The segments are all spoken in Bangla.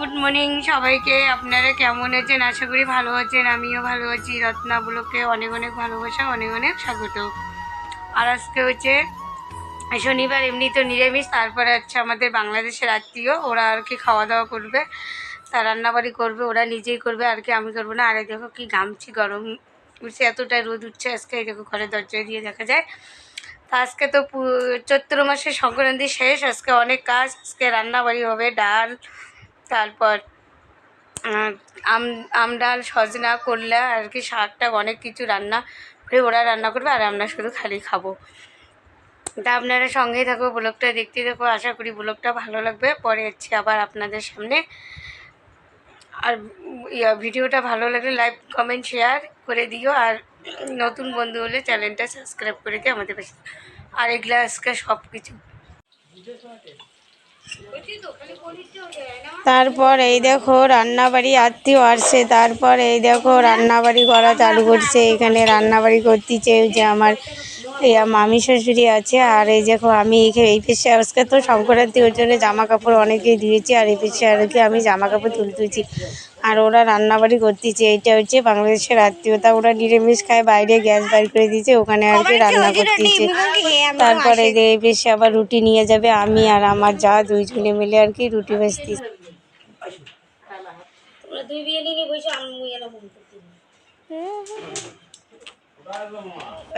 গুড মর্নিং সবাইকে। আপনারা কেমন আছেন? আশা করি ভালো আছেন। আমিও ভালো আছি। রত্নাগুলোকে অনেক অনেক ভালোবাসা, অনেক অনেক স্বাগত। আর আজকে হচ্ছে শনিবার এমনি তো নিরামিষ। তারপরে হচ্ছে আমাদের বাংলাদেশের আত্মীয়, ওরা আর কি খাওয়া দাওয়া করবে, তা রান্নাবাড়ি করবে, ওরা নিজেই করবে, আর কি আমি করব না। আর দেখো কি গামছি গরম। উঠছে এতটা রোদ উঠছে, আজকে দেখো ঘরে দরজা দিয়ে দেখা যায়। তা আজকে তো চৈত্র মাসের সংক্রান্তি শেষ, আজকে অনেক কাজ, আজকে রান্নাবাড়ি হবে, ডাল তারপর আম আম ডাল, সজনা, করলা, আর কি শাক টাক অনেক কিছু রান্না করে ওরা রান্না করবে আর আমরা শুধু খালি খাব। তা আপনারা সঙ্গেই থাকো, ব্লগটা দেখতে থাকো, আশা করি ব্লগটা ভালো লাগবে। পরে হচ্ছে আবার আপনাদের সামনে। আর ভিডিওটা ভালো লাগলে লাইক, কমেন্ট, শেয়ার করে দিও। আর নতুন বন্ধু হলে চ্যানেলটা সাবস্ক্রাইব করে দিও আমাদের পাশে। আর এগুলা আজকে সব কিছু তারপর এই দেখো রান্নাবাড়ি, আত্মীয় আসছে তারপর এই দেখো রান্নাবাড়ি করা চালু করছে, এখানে রান্নাবাড়ি করতেছে যে আমার, এই মামি শ্বশুরি আছে, আর এই দেখো আমি এই পেশে আজকে তো সংক্রান্তি, ওর জন্য জামা কাপড় অনেকেই দিয়েছি, আর এই পেশে আর কি আমি জামা কাপড় তুলতেছি। আর ওরা রান্নাবাড়ি করতেছে এটা হচ্ছে বাংলাদেশের আত্মীয়তা। ওরা নিরামিষ খায় বাইরে গ্যাস বাইর করে দিয়েছে ওখানে আর কি রান্না করতেছে। তারপরে যে এই পেশে আবার রুটি নিয়ে যাবে আমি আর আমার যা দুইজনে মিলে আর কি রুটি ভাজতেছি।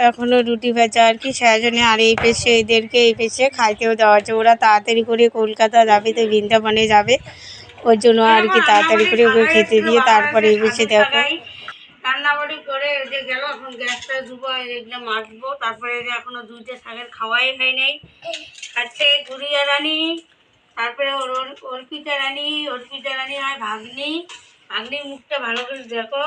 এখনও রুটি ভেজা আর কি সারাজনে আর এই পেশে এদেরকে এই পেশে খাইতেও দেওয়া হচ্ছে। ওরা তাড়াতাড়ি করে কলকাতা যাবে তো বৃন্দাবনে যাবে। ওর জন্য আর কি তাড়াতাড়ি করে ওকে খেতে দিয়ে তারপরে পেশে দেখো। রান্নাবাড়ি করে যে গেল, এখন গ্যাসটা ধুবো এগুলো মাখবো, তারপরে যে এখনও দুইটা শাকের খাওয়াই হয় নাই। খাচ্ছে গুড়িয়া রানী, তারপরে ওর অর্পিতা রানী অর্পিতা রানী হয় ভাগ্নি। ভাগ্নির মুখটা ভালো করে দেখো।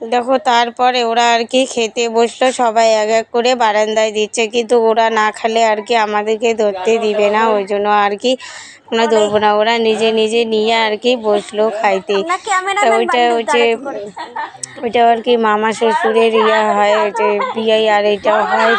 দেখো তারপরে ওরা আর কি খেতে বসল। সবাই এক এক করে বারান্দায় দিচ্ছে কিন্তু ওরা না খেলে আর কি আমাদেরকে ধরতে দিবে না। ওই জন্য আর কি আমরা ধরবো না। ওরা নিজে নিজে নিয়ে আর কি বসল খাইতে। ওইটা হচ্ছে ওইটা আর কি মামা শ্বশুরের ইয়া হয় ওই যে বিয়ে আর এটাও হয়।